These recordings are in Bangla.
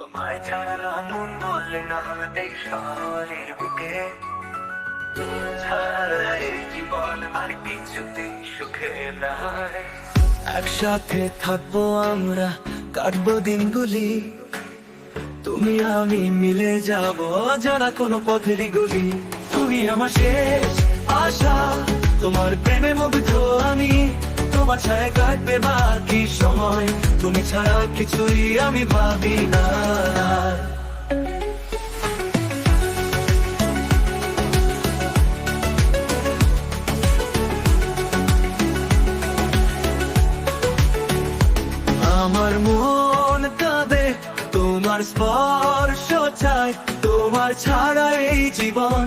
তোমায় ছাড়া মন বলে না বুকে। একসাথে থাকব আমরা, কাটবো দিনগুলি। তুমি আমি মিলে যাব যারা কোনো পথেরই গুলি তুমি আমার শেষ আশা, তোমার প্রেমে মুগ্ধ আমি। তোমার ছায় কাটবে বাকি সময়। তুমি ছাড়া কিছুই আমি ভাবি না। আমার মন কাঁদে, তোমার স্পর্শ চাই তোমার ছাড়া এই জীবন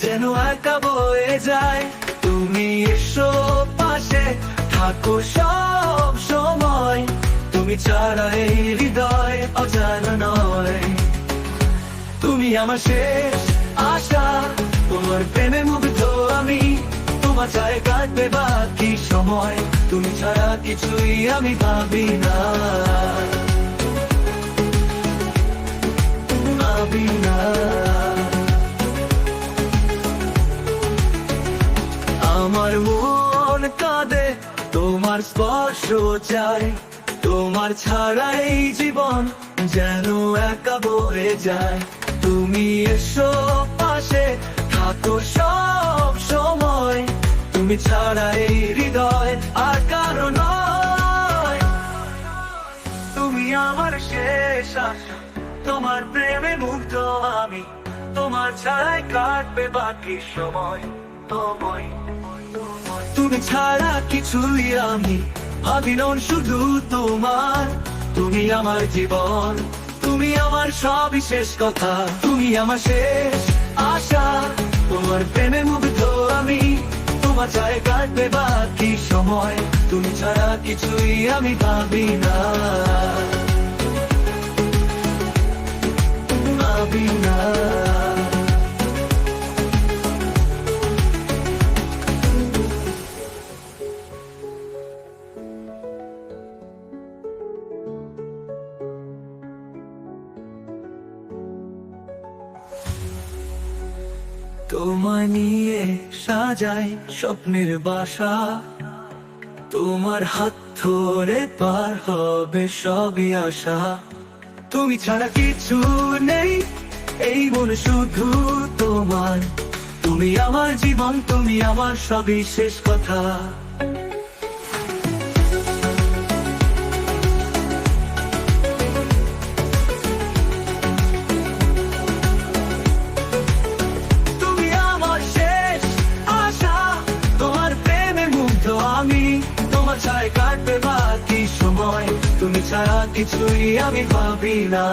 যেন একা বয়ে যায়। তুমি এসো পাশে থাকো সব সময়। তুমি ছাড়া এই হৃদয় অজানা নয়। তুমি আমার শেষ আশা, তোমার প্রেমে মুগ্ধ আমি। তোমার চায় কাটবে বাকি সময়। তুমি ছাড়া কিছুই আমি ভাবি না। ভাবি না। আমার মন কাঁদে তোমার স্পর্শ চাই, তোমার ছাড়াই জীবন যেন একা বয়ে যায়। তুমি এসো পাশে, থাকো সব সময়। তুমি ছাড়া এই হৃদয় আর কারও নয়। তুমি আমার শেষ আশা, তোমার প্রেমে মুগ্ধ আমি। তোমার ছাড়াই কাটবে বাকি সময় তোমায় তুমি ছাড়া কিছুই আমি ভাবিলন শুধু তোমার। তুমি আমার জীবন, তুমি আমার সবই শেষ কথা। তুমি আমার শেষ আশা, তোমার প্রেমে মুগ্ধ আমি। তোমার চায় কাটবে বাকি সময়, তুমি ছাড়া কিছুই আমি ভাবি না। ভাবি না। তোমায় নিয়ে সাজাই স্বপ্নের বাসা। তোমার হাত ধরে পার হবে সবই আশা। তুমি ছাড়া কিছু নেই, এই মন শুধু তোমার। তুমি আমার জীবন, তুমি আমার সবই শেষ কথা। ছায় কাটবে বাকি সময়। তুমি ছাড়া কিছুই আমি ভাবি না।